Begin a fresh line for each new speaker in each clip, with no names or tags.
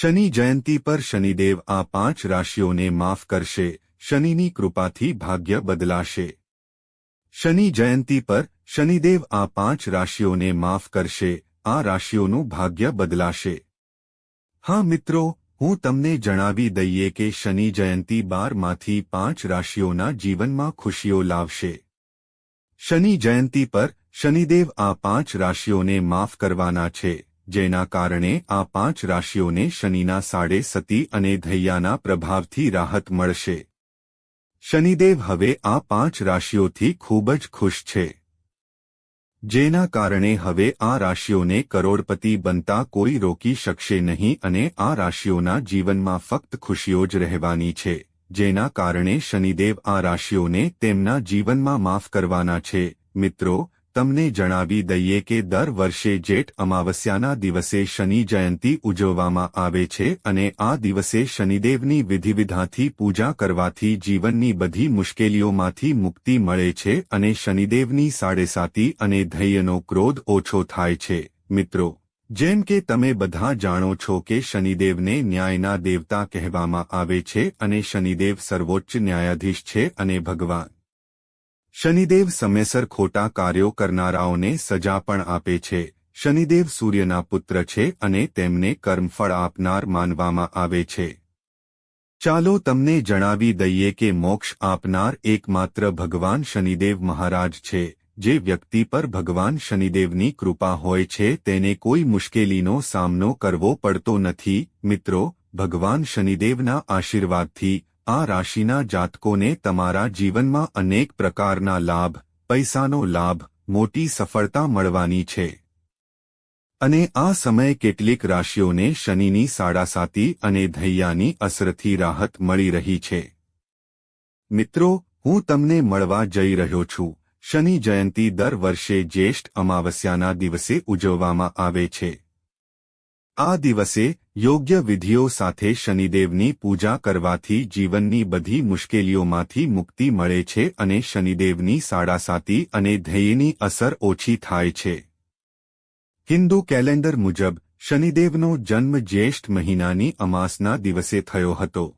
શનિ જયંતી પર શનિદેવ આ પાંચ રાશિઓને માફ કરશે, શનિની કૃપાથી ભાગ્ય બદલાશે. શનિ જયંતી પર શનિદેવ આ પાંચ રાશિઓને માફ કરશે, આ રાશિઓનું ભાગ્ય બદલાશે. હા મિત્રો, હું તમને જણાવી દઈએ કે શનિ જયંતી બારમાંથી પાંચ રાશિઓના જીવનમાં ખુશીઓ લાવશે. શનિ જયંતી પર શનિદેવ આ પાંચ રાશિઓને માફ કરવાના છે. જેના કારણે આ પાંચ રાશિઓને શનિના સાડે સતી અને ધૈયાના પ્રભાવથી રાહત મળશે. શનિદેવ હવે આ પાંચ રાશિઓથી ખૂબ જ ખુશ છે. જેના કારણે હવે આ રાશિઓને કરોડપતિ બનતા કોઈ રોકી શકશે નહીં અને આ રાશિઓના જીવનમાં ફક્ત ખુશીઓ જ રહેવાની છે, જેના કારણે શનિદેવ આ રાશિઓને તેમના જીવનમાં માફ કરવાના છે. મિત્રો તમને જણાવી દઈએ કે દર વર્ષે જેઠ અમાવસ્યાના દિવસે શનિ જયંતી ઉજવવામાં આવે છે અને આ દિવસે શનિદેવની વિધિવિધાથી પૂજા કરવાથી જીવનની બધી મુશ્કેલીઓમાંથી મુક્તિ મળે છે અને શનિદેવની સાડેસાતી અને ધૈર્યનો ક્રોધ ઓછો થાય છે. મિત્રો, જેમ કે તમે બધા જાણો છો કે શનિદેવને ન્યાયના દેવતા કહેવામાં આવે છે અને શનિદેવ સર્વોચ્ચ ન્યાયાધીશ છે અને ભગવાન. શનિદેવ સમયસર ખોટા કાર્યો કરનારાઓને સજા પણ આપે છે. શનિદેવ સૂર્યના પુત્ર છે અને તેમને કર્મફળ આપનાર માનવામાં આવે છે. ચાલો તમને જણાવી દઈએ કે મોક્ષ આપનાર એકમાત્ર ભગવાન શનિદેવ મહારાજ છે. જે વ્યક્તિ પર ભગવાન શનિદેવની કૃપા હોય છે તેને કોઈ મુશ્કેલીનો સામનો કરવો પડતો નથી. મિત્રો, ભગવાન શનિદેવના આશીર્વાદથી આ રાશિના જાતકોને તમારા જીવનમાં અનેક પ્રકારના લાભ, પૈસાનો લાભ, મોટી સફળતા મળવાની છે. અને આ સમયે કેટલીક રાશિઓને શનિની સાડાસાતી અને ધૈયાની અસરથી રાહત મળી રહી છે. મિત્રો, હું તમને મળવા જઈ રહ્યો છું. શનિ જયંતી દર વર્ષે જ્યેષ્ઠ અમાવસ્યાના દિવસે ઉજવવામાં આવે છે. આ દિવસે યોગ્ય વિધિઓ સાથે શનિદેવની પૂજા કરવાથી જીવનની બધી મુશ્કેલીઓમાંથી મુક્તિ મળે છે અને શનિદેવની સાડાસાતી અને ધ્યેયની અસર ઓછી થાય છે. હિન્દુ કેલેન્ડર મુજબ, શનિદેવનો જન્મ જ્યેષ્ઠ મહિનાની અમાસના દિવસે થયો હતો.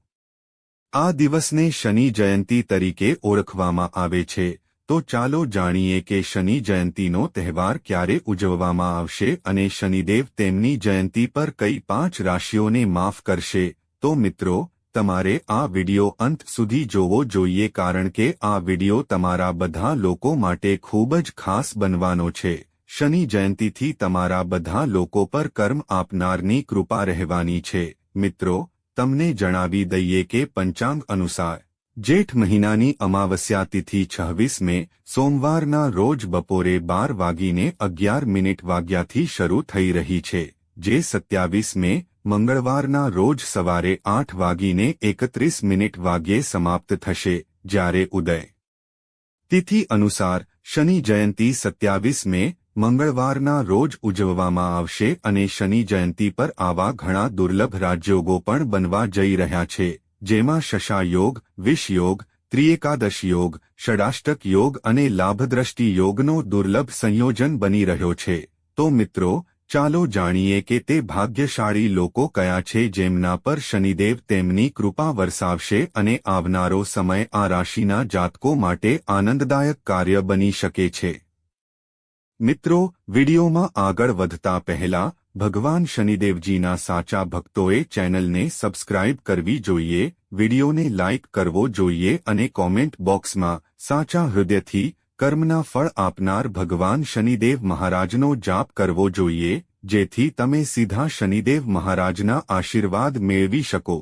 આ દિવસને શનિ જયંતી તરીકે ઓળખવામાં આવે છે. તો ચાલો જાણીએ કે શનિ જયંતીનો તહેવાર ક્યારે ઉજવવામાં આવશે અને શનિદેવ તેમની જયંતી પર કઈ પાંચ રાશિઓને માફ કરશે. તો મિત્રો, તમારે આ વિડિયો અંત સુધી જોવો જોઈએ કારણ કે આ વિડિયો તમારા બધા લોકો માટે ખૂબ જ ખાસ બનવાનો છે. શનિ જયંતીથી તમારા બધા લોકો પર કર્મ આપનારની કૃપા રહેવાની છે. મિત્રો, તમને જણાવી દઈએ કે પંચાંગ અનુસાર જેઠ મહિનાની અમાવસ્યા તિથિ છવ્વીસ મે સોમવારના રોજ બપોરે બાર વાગીને અગિયાર મિનિટ વાગ્યાથી શરૂ થઈ રહી છે, જે સત્યાવીસ મે મંગળવારના રોજ સવારે આઠ વાગીને એકત્રીસ મિનિટ વાગ્યે સમાપ્ત થશે, જ્યારે ઉદય તિથિ અનુસાર શનિ જયંતી સત્યાવીસ મે મંગળવારના રોજ ઉજવવામાં આવશે અને શનિ જયંતી પર આવા ઘણા દુર્લભ રાજયોગો પણ બનવા જઈ રહ્યા છે જેમાં શશાયોગ, વિષયોગ વિષ યોગ ત્રિએકાદશ યોગ, ષડાષ્ટક યોગ અને લાભદ્રષ્ટિ યોગનો દુર્લભ સંયોજન બની રહ્યો છે. તો મિત્રો, ચાલો જાણીએ કે તે ભાગ્યશાળી લોકો કયા છે જેમના પર શનિદેવ તેમની કૃપા વરસાવશે અને આવનારો સમય આ રાશિના જાતકો માટે આનંદદાયક કાર્ય બની શકે છે. મિત્રો, વિડીયોમાં આગળ વધતા પહેલા ભગવાન શનિદેવજીના સાચા ભક્તોએ ચેનલને સબસ્ક્રાઇબ કરવી જોઈએ, વિડીયોને લાઇક કરવો જોઈએ અને કોમેન્ટ બોક્સમાં સાચા હૃદયથી કર્મના ફળ આપનાર ભગવાન શનિદેવ મહારાજનો જાપ કરવો જોઈએ, જેથી તમે સીધા શનિદેવ મહારાજના આશીર્વાદ મેળવી શકો.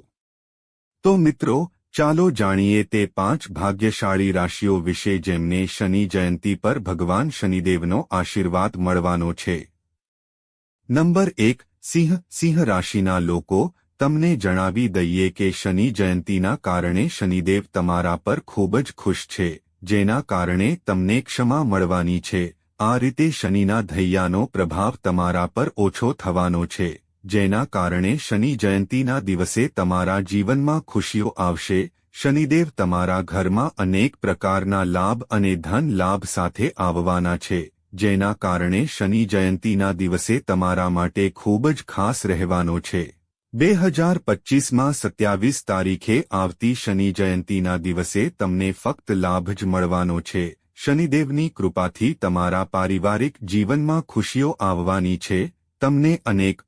તો મિત્રો, ચાલો જાણીએ તે પાંચ ભાગ્યશાળી રાશિઓ વિશે જેમને શનિ જયંતી પર ભગવાન શનિદેવનો આશીર્વાદ મળવાનો છે. નંબર એક, સિંહ સિંહ રાશિના લોકો, તમને જણાવી દઈએ કે શનિ જયંતીના કારણે શનિદેવ તમારા પર ખૂબ જ ખુશ છે, જેના કારણે તમને ક્ષમા મળવાની છે. આ રીતે શનિના ધૈયાનો પ્રભાવ તમારા પર ઓછો થવાનો છે, જેના કારણે શનિ જયંતીના દિવસે તમારા જીવનમાં ખુશીઓ આવશે. શનિદેવ તમારા ઘરમાં અનેક પ્રકારના લાભ અને ધન લાભ સાથે આવવાના છે. જેના કારણે શનિ જયંતીના દિવસે તમારા માટે ખૂબ જ ખાસ રહેવાનો છે. બે હજાર પચ્ચીસમાં સત્યાવીસ તારીખે આવતી શનિ જયંતીના દિવસે તમને ફક્ત લાભ જ મળવાનો છે. શનિદેવની કૃપાથી તમારા પારિવારિક જીવનમાં ખુશીઓ આવવાની છે. તમને અનેક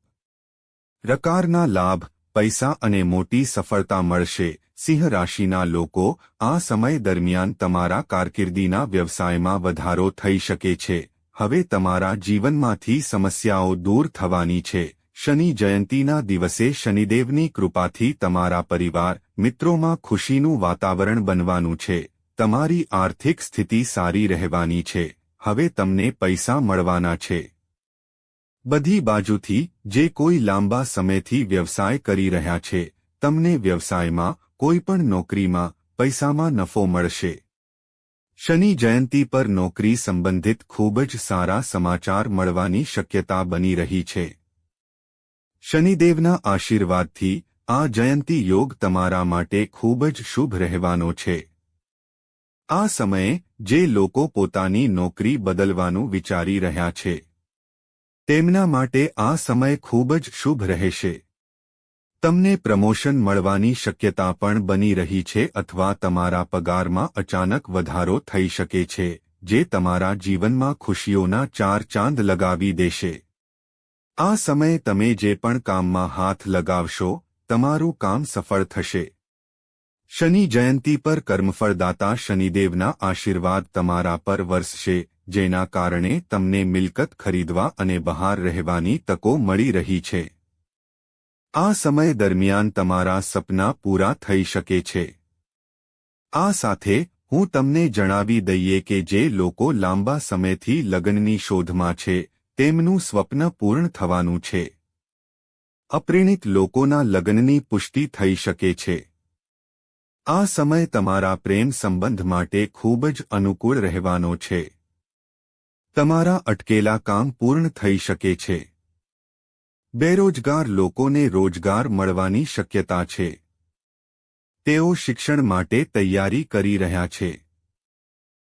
પ્રકારના લાભ પૈસા અને મોટી સફળતા મળશે. સિંહ રાશિના લોકો આ સમય દરમિયાન તમારા કારકિર્દીના વ્યવસાયમાં વધારો થઈ શકે છે. હવે તમારા જીવનમાંથી સમસ્યાઓ દૂર થવાની છે. શનિ જયંતીના દિવસે શનિદેવની કૃપાથી તમારા પરિવાર, મિત્રોમાં ખુશીનું વાતાવરણ બનવાનું છે. તમારી આર્થિક સ્થિતિ સારી રહેવાની છે. હવે તમને પૈસા મળવાના છે. બધી બાજુથી જે કોઈ લાંબા સમયથી વ્યવસાય કરી રહ્યા છે, તમને વ્યવસાયમાં કોઈ પણ નોકરીમાં પૈસામાં નફો મળશે. શનિ જયંતી પર નોકરી સંબંધિત ખૂબ જ સારા સમાચાર મળવાની શક્યતા બની રહી છે. શનિદેવના આશીર્વાદથી આ જયંતી યોગ તમારા માટે ખૂબ જ શુભ રહેવાનો છે. આ સમયે જે લોકો પોતાની નોકરી બદલવાનું વિચારી રહ્યા છે તેમના માટે આ સમય ખૂબ જ શુભ રહેશે. તમને પ્રમોશન મળવાની શક્યતા પણ બની રહી છે અથવા તમારા પગારમાં અચાનક વધારો થઈ શકે છે, જે તમારા જીવનમાં ખુશીઓના ચાર ચાંદ લગાવી દેશે. આ સમયે તમે જે પણ કામમાં હાથ લગાવશો, તમારું કામ સફળ થશે. શનિ જયંતી પર કર્મફળદાતા શનિદેવના આશીર્વાદ તમારા પર વરસશે જેના કારણે તમને મિલકત ખરીદવા અને બહાર રહેવાની તકો મળી રહી છે. આ સમય દરમિયાન તમારા સપના પૂરા થઈ શકે છે. આ સાથે હું તમને જણાવી દઈએ કે જે લોકો લાંબા સમયથી લગ્નની શોધમાં છે, તેમનું સ્વપ્ન પૂર્ણ થવાનું છે. અપ્રેણિત લોકોના લગ્નની પુષ્ટિ થઈ શકે છે. આ સમય તમારા પ્રેમ સંબંધ માટે ખૂબ જ અનુકૂળ રહેવાનો છે. તમારા અટકેલા કામ પૂર્ણ થઈ શકે છે. બેરોજગાર લોકોને રોજગાર મળવાની શક્યતા છે. તેઓ શિક્ષણ માટે તૈયારી કરી રહ્યા છે.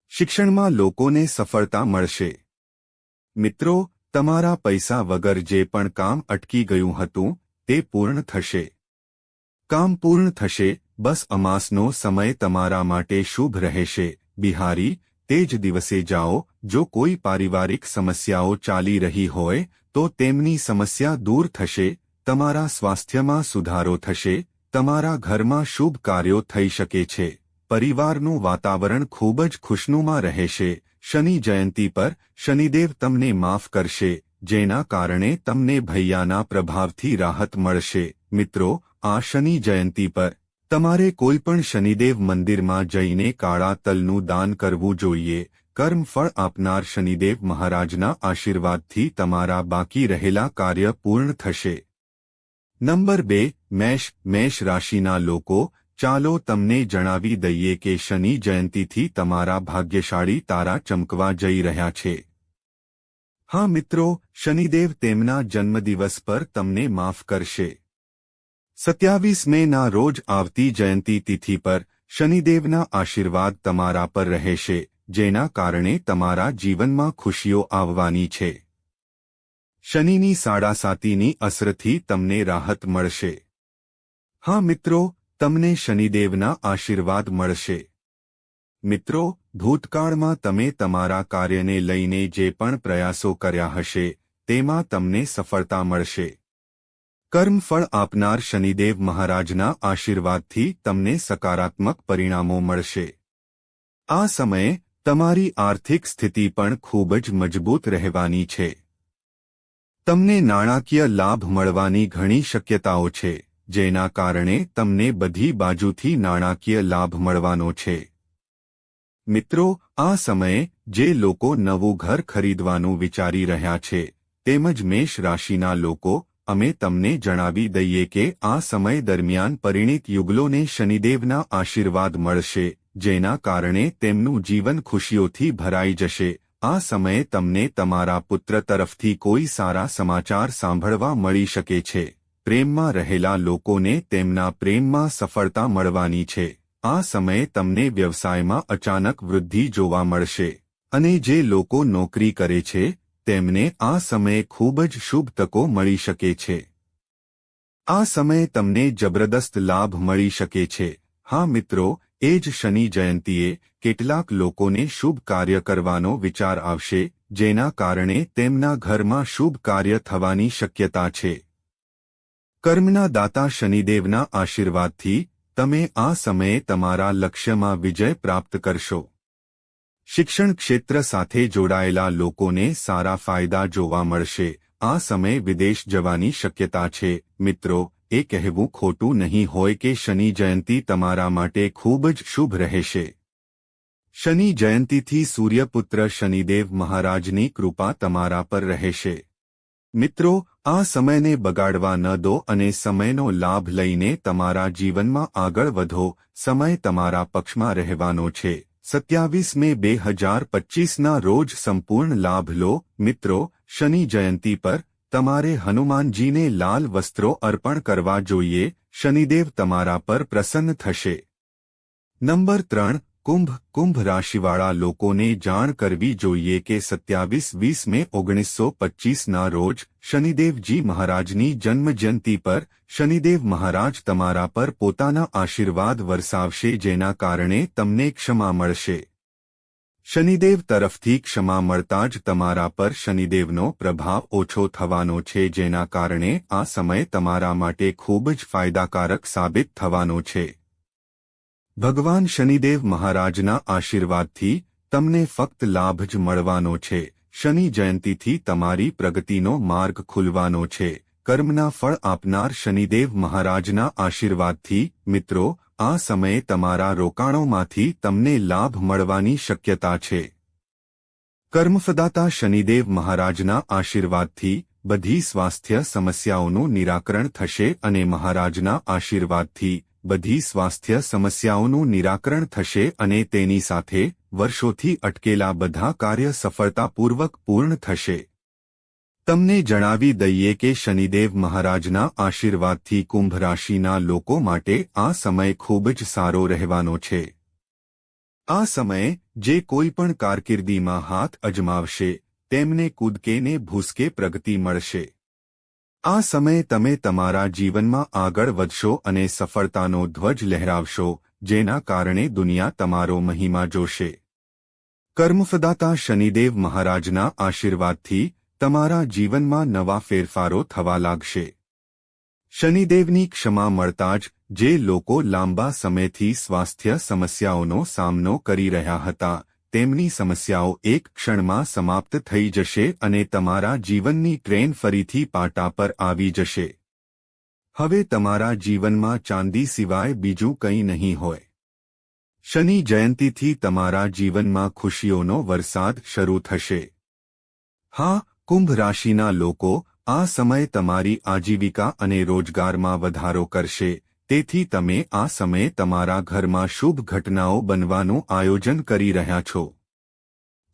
શિક્ષણમાં લોકોને સફળતા મળશે. મિત્રો, તમારા પૈસા વગર જે પણ કામ અટકી ગયું હતું, તે પૂર્ણ થશે. કામ પૂર્ણ થશે, બસ અમાસનો સમય તમારા માટે શુભ રહેશે. બિહારી, તે જ દિવસે જાઓ જો કોઈ પારિવારિક સમસ્યાઓ ચાલી રહી હોય, તો તેમની સમસ્યા દૂર થશે, તમારા સ્વાસ્થ્યમાં સુધારો થશે, તમારા ઘરમાં શુભ કાર્યો થઈ શકે છે, પરિવારનું વાતાવરણ ખૂબ જ ખુશનુમાં રહેશે, શનિ જયંતી પર શનિદેવ તમને માફ કરશે, જેના કારણે તમને ભૈયાના પ્રભાવથી રાહત મળશે, મિત્રો, આ શનિ જયંતી પર, તમારે કોઈપણ શનિદેવ મંદિરમાં જઈને કાળા તલનું દાન કરવું જોઈએ કર્મફળ આપનાર શનિદેવ મહારાજના આશીર્વાદથી તમારા બાકી રહેલા કાર્ય પૂર્ણ થશે. નંબર બે, મેષ મેષ રાશિના લોકો, ચાલો તમને જણાવી દઈએ કે શનિ જયંતીથી તમારા ભાગ્યશાળી તારા ચમકવા જઈ રહ્યા છે. હા મિત્રો, શનિદેવ તેમના જન્મદિવસ પર તમને માફ કરશે. સત્યાવીસ મેના રોજ આવતી જયંતી તિથિ પર શનિદેવના આશીર્વાદ તમારા પર રહેશે. જેના કારણે તમારા જીવનમાં ખુશીઓ આવવાની છે. શનિની સાડાસાતીની અસરથી તમને રાહત મળશે. હા મિત્રો, તમને શનિદેવના આશીર્વાદ મળશે. મિત્રો, ભૂતકાળમાં તમે તમારા કાર્યને લઈને જે પણ પ્રયાસો કર્યા હશે, તેમાં તમને સફળતા મળશે. કર્મફળ આપનાર શનિદેવ મહારાજના આશીર્વાદથી તમને સકારાત્મક પરિણામો મળશે. આ સમયે તમારી આર્થિક સ્થિતિ પણ ખૂબ જ મજબૂત રહેવાની છે. તમને નાણાકીય લાભ મળવાની ઘણી શક્યતાઓ છે, જેના કારણે તમને બધી બાજુથી નાણાકીય લાભ મળવાનો છે. મિત્રો, આ સમયે જે લોકો નવું ઘર ખરીદવાનું વિચારી રહ્યા છે, તેમજ મેષ રાશિના લોકો, અમે તમને જણાવી દઈએ કે આ સમય દરમિયાન પરિણીત યુગલોને શનિદેવના આશીર્વાદ મળશે જેના કારણે તેમનું જીવન ખુશીઓથી ભરાઈ જશે. આ સમયે તમને તમારા પુત્ર તરફથી કોઈ સારા સમાચાર સાંભળવા મળી શકે છે. પ્રેમમાં રહેલા લોકોને તેમના પ્રેમમાં સફળતા મળવાની છે. આ સમયે તમને વ્યવસાયમાં અચાનક વૃદ્ધિ જોવા મળશે. અને જે લોકો નોકરી કરે છે, તેમને આ સમયે ખૂબ જ શુભ તકો મળી શકે છે. આ સમયે તમને જબરદસ્ત લાભ મળી શકે છે. હા મિત્રો એ જ શનિ જયંતીએ કેટલાક લોકોને શુભ કાર્ય કરવાનો વિચાર આવશે, જેના કારણે તેમના ઘરમાં શુભ કાર્ય થવાની શક્યતા છે. કર્મના દાતા શનિદેવના આશીર્વાદથી, તમે આ સમયે તમારા લક્ષ્યમાં વિજય પ્રાપ્ત કરશો. શિક્ષણ ક્ષેત્ર સાથે જોડાયેલા લોકોને સારા ફાયદા જોવા મળશે. આ સમયે વિદેશ જવાની શક્યતા છે. મિત્રો એ કહેવું ખોટું નહીં હોય કે શનિ જયંતી તમારા માટે ખૂબ જ શુભ રહેશે. શનિ જયંતીથી સૂર્યપુત્ર શનિદેવ મહારાજની કૃપા તમારા પર રહેશે. મિત્રો, આ સમયને બગાડવા ન દો અને સમયનો લાભ લઈને તમારા જીવનમાં આગળ વધો. સમય તમારા પક્ષમાં રહેવાનો છે. સત્યાવીસ મે બે હજાર પચ્ચીસના રોજ સંપૂર્ણ લાભ લો. મિત્રો, શનિ જયંતી પર તમારે હનુમાનજીને લાલ વસ્ત્રો અર્પણ કરવા જોઈએ, શનિદેવ તમારા પર પ્રસન્ન થશે. નંબર ત્રણ, કુંભ કુંભ રાશિવાળા લોકોને જાણ કરવી જોઈએ કે સત્યાવીસ વીસ મે ઓગણીસો પચ્ચીસના રોજ શનિદેવજી મહારાજની જન્મજયંતિ પર શનિદેવ મહારાજ તમારા પર પોતાના આશીર્વાદ વરસાવશે જેના કારણે તમને ક્ષમા મળશે. શનિદેવ તરફથી ક્ષમા મળતા જ તમારા પર શનિદેવનો પ્રભાવ ઓછો થવાનો છે, જેના કારણે આ સમય તમારા માટે ખૂબ જ ફાયદાકારક સાબિત થવાનો છે. ભગવાન શનિદેવ મહારાજના આશીર્વાદથી તમને ફક્ત લાભ જ મળવાનો છે. શનિ જયંતીથી તમારી પ્રગતિનો માર્ગ ખુલવાનો છે. કર્મના ફળ આપનાર શનિદેવ મહારાજના આશીર્વાદથી મિત્રો આ સમયે તમારા રોકાણોમાંથી તમને લાભ મળવાની શક્યતા છે. કર્મફદાતા શનિદેવ મહારાજના આશીર્વાદથી બધી સ્વાસ્થ્ય સમસ્યાઓનું નિરાકરણ થશે અને મહારાજના આશીર્વાદથી બધી સ્વાસ્થ્ય સમસ્યાઓનું નિરાકરણ થશે અને તેની સાથે વર્ષોથી અટકેલા બધા કાર્ય સફળતાપૂર્વક પૂર્ણ થશે. તમને જણાવી દઈએ કે શનિદેવ મહારાજના આશીર્વાદથી કુંભ રાશિના લોકો માટે આ સમય ખૂબ જ સારો રહેવાનો છે. આ સમયે જે કોઈ પણ કારકિર્દીમાં હાથ અજમાવશે, તેમને કૂદકેને ભૂસકે પ્રગતિ મળશે. આ સમયે તમે તમારા જીવનમાં આગળ વધશો અને સફળતાનો ધ્વજ લહેરાવશો, જેના કારણે દુનિયા તમારો મહિમા જોશે. કર્મફદાતા શનિદેવ મહારાજના આશીર્વાદથી તમારા જીવનમાં નવા ફેરફારો થવા લાગશે. શનિદેવની ક્ષમા મળતા જ જે લોકો લાંબા સમયથી સ્વાસ્થ્ય સમસ્યાઓનો સામનો કરી રહ્યા હતા, તેમની સમસ્યાઓ એક ક્ષણમાં સમાપ્ત થઈ જશે અને તમારા જીવનની ટ્રેન ફરીથી પાટા પર આવી જશે. હવે તમારા જીવનમાં ચાંદી સિવાય બીજું કંઈ નહીં હોય. શનિ જયંતીથી તમારા જીવનમાં ખુશીઓનો વરસાદ શરૂ થશે. હા કુંભ રાશિના લોકો આ સમય તમારી આજીવિકા અને રોજગારમાં વધારો કરશે. તેથી તમે આ સમયે તમારા ઘરમાં શુભ ઘટનાઓ બનવાનું આયોજન કરી રહ્યા છો.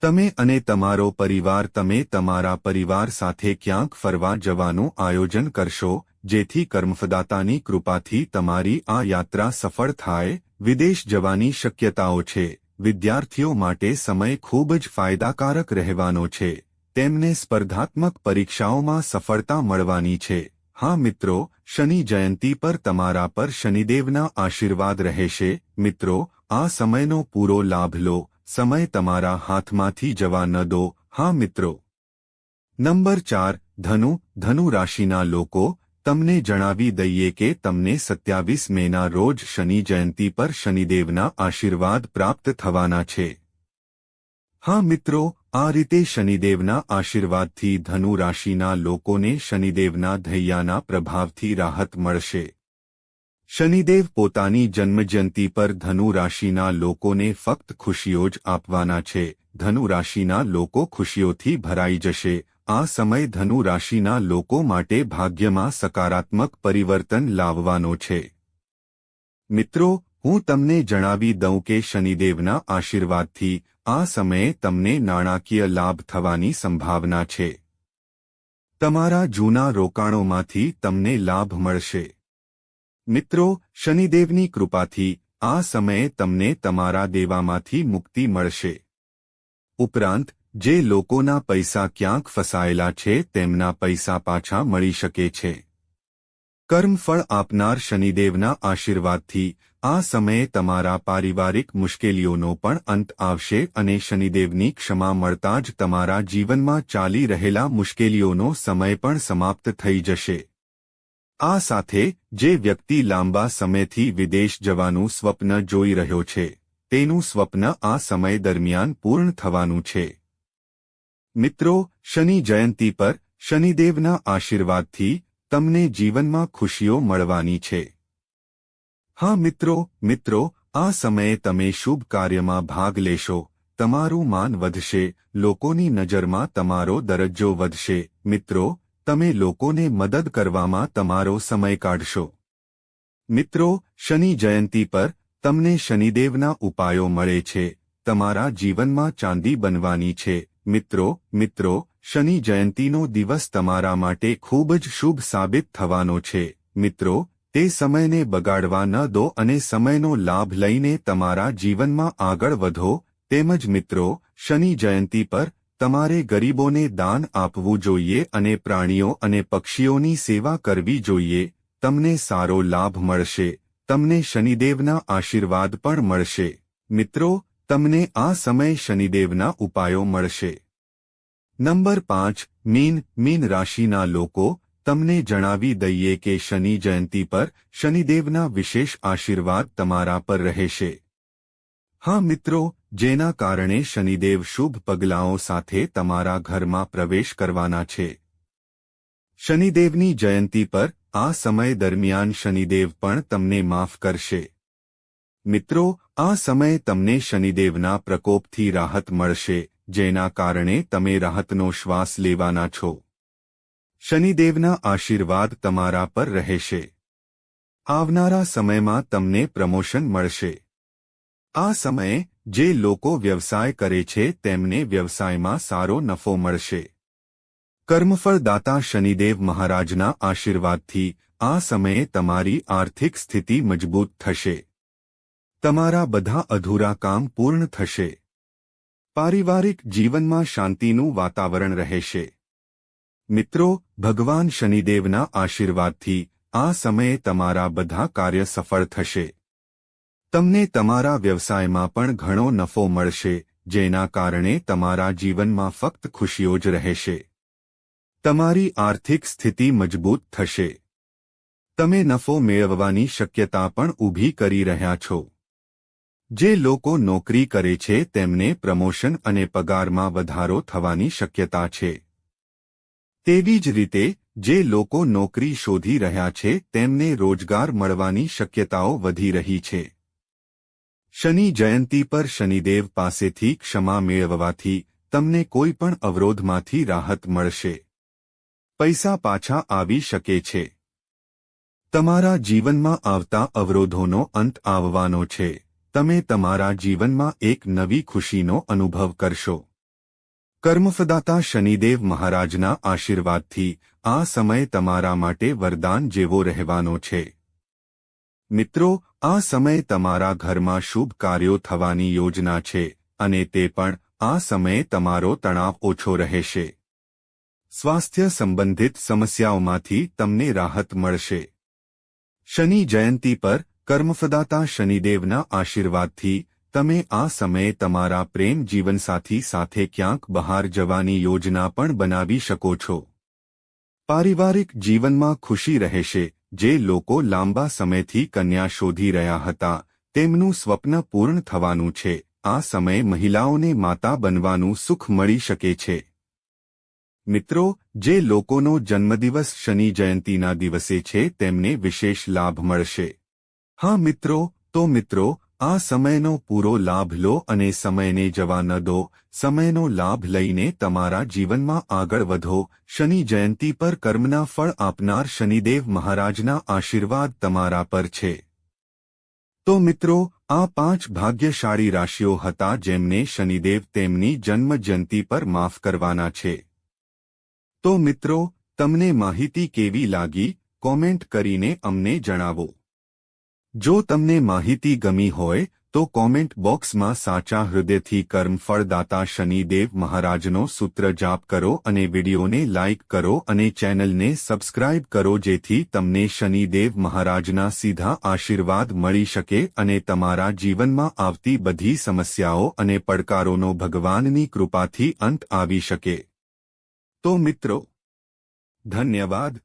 તમે અને તમારો પરિવાર તમે તમારા પરિવાર સાથે ક્યાંક ફરવા જવાનું આયોજન કરશો, જેથી કર્મફદાતાની કૃપાથી તમારી આ યાત્રા સફળ થાય. વિદેશ જવાની શક્યતાઓ છે. વિદ્યાર્થીઓ માટે સમય ખૂબ જ ફાયદાકારક રહેવાનો છે. તેમને સ્પર્ધાત્મક પરીક્ષાઓમાં સફળતા મળવાની છે. હા મિત્રો, શનિ જયંતી પર તમારા પર શનિદેવના આશીર્વાદ રહેશે. મિત્રો, આ સમયનો પૂરો લાભ લો. સમય તમારા હાથમાંથી જવા ન દો. હા મિત્રો. નંબર ચાર, ધનુ ધનુ રાશિના લોકો, તમને જણાવી દઈએ કે તમને સત્યાવીસ મેના રોજ શનિ જયંતી પર શનિદેવના આશીર્વાદ પ્રાપ્ત થવાના છે. હા મિત્રો આ રીતે શનિદેવના આશીર્વાદથી ધનુ રાશિના લોકોને શનિદેવના ધૈયાના પ્રભાવથી રાહત મળશે. શનિદેવ પોતાની જન્મજયંતિ પર ધનુ રાશિના લોકોને ફક્ત ખુશીઓ જ આપવાના છે. ધનુ રાશિના લોકો ખુશીઓથી ભરાઈ જશે. આ સમય ધનુ રાશિના લોકો માટે ભાગ્યમાં સકારાત્મક પરિવર્તન લાવવાનો છે. મિત્રો હું તમને જણાવી દઉં કે શનિદેવના આશીર્વાદથી આ સમયે તમને નાણાકીય લાભ થવાની સંભાવના છે. તમારા જૂના રોકાણોમાંથી તમને લાભ મળશે. મિત્રો, શનિદેવની કૃપાથી આ સમયે તમને તમારા દેવામાંથી મુક્તિ મળશે. ઉપરાંત, જે લોકોના પૈસા ક્યાંક ફસાયેલા છે તેમના પૈસા પાછા મળી શકે છે. કર્મફળ આપનાર શનિદેવના આશીર્વાદથી આ સમયે તમારા પારિવારિક મુશ્કેલીઓનો પણ અંત આવશે અને શનિદેવની ક્ષમા મળતા જ તમારા જીવનમાં ચાલી રહેલા મુશ્કેલીઓનો સમય પણ સમાપ્ત થઈ જશે. આ સાથે જે વ્યક્તિ લાંબા સમયથી વિદેશ જવાનું સ્વપ્ન જોઈ રહ્યો છે, તેનું સ્વપ્ન આ સમય દરમિયાન પૂર્ણ થવાનું છે. મિત્રો, શનિ જયંતી પર શનિદેવના આશીર્વાદથી તમને જીવનમાં ખુશીઓ મળવાની છે. હા મિત્રો મિત્રો, આ સમયે તમે શુભ કાર્યમાં ભાગ લેશો, તમારું માન વધશે, લોકોની નજરમાં તમારો દરજ્જો વધશે, મિત્રો, તમે લોકોને મદદ કરવામાં તમારો સમય કાઢશો. મિત્રો, શનિ જયંતી પર તમને શનિદેવના ઉપાયો મળે છે, તમારા જીવનમાં ચાંદી બનવાની છે, મિત્રો મિત્રો શનિ જયંતીનો દિવસ તમારા માટે ખૂબ જ શુભ સાબિત થવાનો છે. મિત્રો, તે સમયને બગાડવા ન દો અને સમયનો લાભ લઈને તમારા જીવનમાં આગળ વધો. તેમજ મિત્રો, શનિ જયંતી પર તમારે ગરીબોને દાન આપવું જોઈએ અને પ્રાણીઓ અને પક્ષીઓની સેવા કરવી જોઈએ. તમને સારો લાભ મળશે. તમને શનિદેવના આશીર્વાદ પણ મળશે. મિત્રો, તમને આ સમય શનિદેવના ઉપાયો મળશે. નંબર પાંચ, મીન મીન રાશિના લોકો, તમને જણાવી દઈએ કે શનિ જયંતી પર શનિદેવના વિશેષ આશીર્વાદ તમારા પર રહેશે. હા મિત્રો, જેના કારણે શનિદેવ શુભ પગલાઓ સાથે તમારા ઘરમાં પ્રવેશ કરવાના છે. શનિદેવની જયંતી પર આ સમય દરમિયાન શનિદેવ પણ તમને માફ કરશે. મિત્રો, આ સમયે તમને શનિદેવના પ્રકોપથી રાહત મળશે. જેના કારણે તમે રાહતનો શ્વાસ લેવાના છો. શનિદેવના આશીર્વાદ તમારા પર રહેશે. આવનારા સમયમાં તમને પ્રમોશન મળશે. આ સમયે, જે લોકો વ્યવસાય કરે છે, તેમને વ્યવસાયમાં સારો નફો મળશે. કર્મફળદાતા શનિદેવ મહારાજના આશીર્વાદથી, આ સમયે તમારી આર્થિક સ્થિતિ મજબૂત થશે. તમારા બધા અધૂરા કામ પૂર્ણ થશે. પારિવારિક જીવનમાં શાંતિનું વાતાવરણ રહેશે મિત્રો, ભગવાન શનિદેવના આશીર્વાદથી આ સમયે તમારા બધા કાર્ય સફળ થશે. તમને તમારા વ્યવસાયમાં પણ ઘણો નફો મળશે, જેના કારણે તમારા જીવનમાં ફક્ત ખુશીઓ જ રહેશે. તમારી આર્થિક સ્થિતિ મજબૂત થશે. તમે નફો મેળવવાની શક્યતા પણ ઊભી કરી રહ્યા છો. જે લોકો નોકરી કરે છે, તેમને પ્રમોશન અને પગારમાં વધારો થવાની શક્યતા છે. તેવી જ રીતે, જે લોકો નોકરી શોધી રહ્યા છે, તેમને રોજગાર મળવાની શક્યતાઓ વધી રહી છે. શનિ જયંતી પર શનિદેવ પાસેથી ક્ષમા મેળવવાથી તમને કોઈ પણ અવરોધમાંથી રાહત મળશે. પૈસા પાછા આવી શકે છે. તમારા જીવનમાં આવતા અવરોધોનો અંત આવવાનો છે. તમે તમારા જીવનમાં એક નવી ખુશીનો અનુભવ કરશો. કર્મફદાતા શનિદેવ મહારાજના આશીર્વાદથી આ સમય તમારા માટે વરદાન જેવો રહેવાનો છે. મિત્રો, આ સમય તમારા ઘરમાં શુભ કાર્યો થવાની યોજના છે અને તે પણ આ સમયે તમારો તણાવ ઓછો રહેશે. સ્વાસ્થ્ય સંબંધિત સમસ્યાઓમાંથી તમને રાહત મળશે. શનિ જયંતી પર કર્મફદાતા શનિદેવના આશીર્વાદથી તમે આ સમયે તમારા પ્રેમ જીવનસાથી સાથે ક્યાંક બહાર જવાની યોજના પણ બનાવી શકો છો. પારિવારિક જીવનમાં ખુશી રહેશે, જે લોકો લાંબા સમયથી કન્યા શોધી રહ્યા હતા, તેમનું સ્વપ્ન પૂર્ણ થવાનું છે, આ સમયે મહિલાઓને માતા બનવાનું સુખ મળી શકે છે. મિત્રો, જે લોકોનો જન્મદિવસ શનિ જયંતીના દિવસે છે, તેમને વિશેષ લાભ મળશે. હા મિત્રો, તો મિત્રો, આ સમયનો પૂરો લાભ લો અને સમયને જવા ન દો. સમયનો લાભ લઈને તમારા જીવનમાં આગળ વધો. શનિ જયંતી પર કર્મના ફળ આપનાર શનિદેવ મહારાજના આશીર્વાદ તમારા પર છે. તો મિત્રો, આ પાંચ ભાગ્યશાળી રાશિઓ હતા જેમને શનિદેવ તેમની જન્મજયંતી પર માફ કરવાના છે. તો મિત્રો, તમને માહિતી કેવી લાગી? કોમેન્ટ કરીને અમને જણાવો. જો તમને માહિતી ગમી હોય, તો કોમેન્ટ બોક્સમાં સાચા હૃદયથી કર્મફળદાતા શનિદેવ મહારાજનો સૂત્ર જાપ કરો અને વિડીયોને લાઇક કરો અને ચેનલને સબસ્ક્રાઇબ કરો જેથી તમને શનિદેવ મહારાજના સીધા આશીર્વાદ મળી શકે અને તમારા જીવનમાં આવતી બધી સમસ્યાઓ અને પડકારોનો ભગવાનની કૃપાથી અંત આવી શકે. તો મિત્રો, ધન્યવાદ.